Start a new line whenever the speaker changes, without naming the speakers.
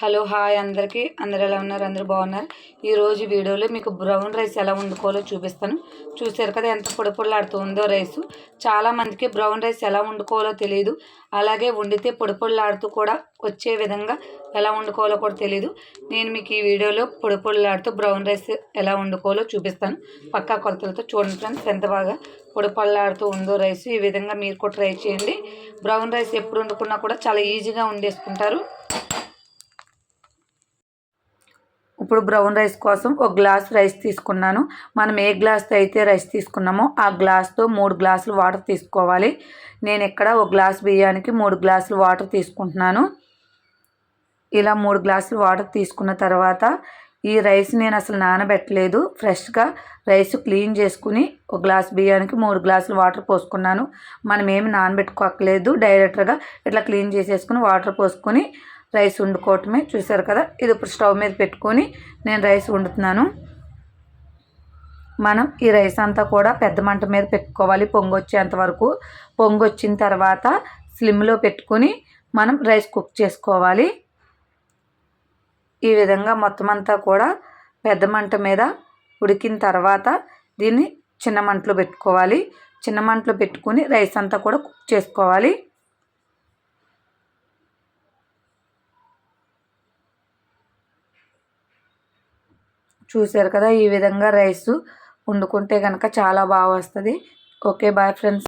Hello hi అందరికీ. అందరు ఎలా ఉన్నారు? అందరూ బాగున్నారు? ఈరోజు వీడియోలో మీకు బ్రౌన్ రైస్ ఎలా వండుకోవాలో చూపిస్తాను. చూసారు కదా ఎంత పొడి ఉందో రైసు. చాలామందికి బ్రౌన్ రైస్ ఎలా వండుకోవాలో తెలియదు అలాగే వండితే పొడిపొడలాడుతూ కూడా వచ్చే విధంగా ఎలా వండుకోవాలో కూడా తెలియదు నేను మీకు ఈ వీడియోలో పొడిపొడలాడుతూ బ్రౌన్ రైస్ ఎలా వండుకోవాలో చూపిస్తాను. పక్కా కొలతలతో చూడండి ఫ్రెండ్స్ ఎంత బాగా పొడిపొడలాడుతూ ఉందో రైస్. ఈ విధంగా మీరు కూడా ట్రై చేయండి. బ్రౌన్ రైస్ ఎప్పుడు వండుకున్నా కూడా చాలా ఈజీగా వండేసుకుంటారు. ఇప్పుడు బ్రౌన్ రైస్ కోసం ఒక గ్లాస్ రైస్ తీసుకున్నాను. మనం ఏ గ్లాస్తో అయితే రైస్ తీసుకున్నామో ఆ గ్లాస్తో మూడు గ్లాసులు వాటర్ తీసుకోవాలి. నేను ఇక్కడ ఒక గ్లాస్ బియ్యానికి మూడు గ్లాసులు వాటర్ తీసుకుంటున్నాను. ఇలా మూడు గ్లాసులు వాటర్ తీసుకున్న తర్వాత ఈ రైస్ నేను అసలు నానబెట్టలేదు. ఫ్రెష్గా రైస్ క్లీన్ చేసుకుని ఒక గ్లాస్ బియ్యానికి మూడు గ్లాసులు వాటర్ పోసుకున్నాను. మనం ఏమి నానబెట్టుకోకలేదు డైరెక్ట్గా ఇట్లా క్లీన్ చేసేసుకుని వాటర్ పోసుకొని రైస్ వండుకోవటమే చూసారు కదా. ఇది ఇప్పుడు స్టవ్ మీద పెట్టుకొని నేను రైస్ వండుతున్నాను. మనం ఈ రైస్ అంతా కూడా పెద్ద మంట మీద పెట్టుకోవాలి పొంగు వచ్చేంత వరకు. పొంగు వచ్చిన తర్వాత స్లిమ్లో పెట్టుకొని మనం రైస్ కుక్ చేసుకోవాలి. ఈ విధంగా మొత్తం అంతా కూడా పెద్ద మంట మీద ఉడికిన తర్వాత దీన్ని చిన్న మంటలో పెట్టుకోవాలి. చిన్న మంటలో పెట్టుకొని రైస్ అంతా కూడా కుక్ చేసుకోవాలి. చూసారు కదా ఈ విధంగా రైస్ వండుకుంటే కనుక చాలా బాగా వస్తుంది. Okay bye friends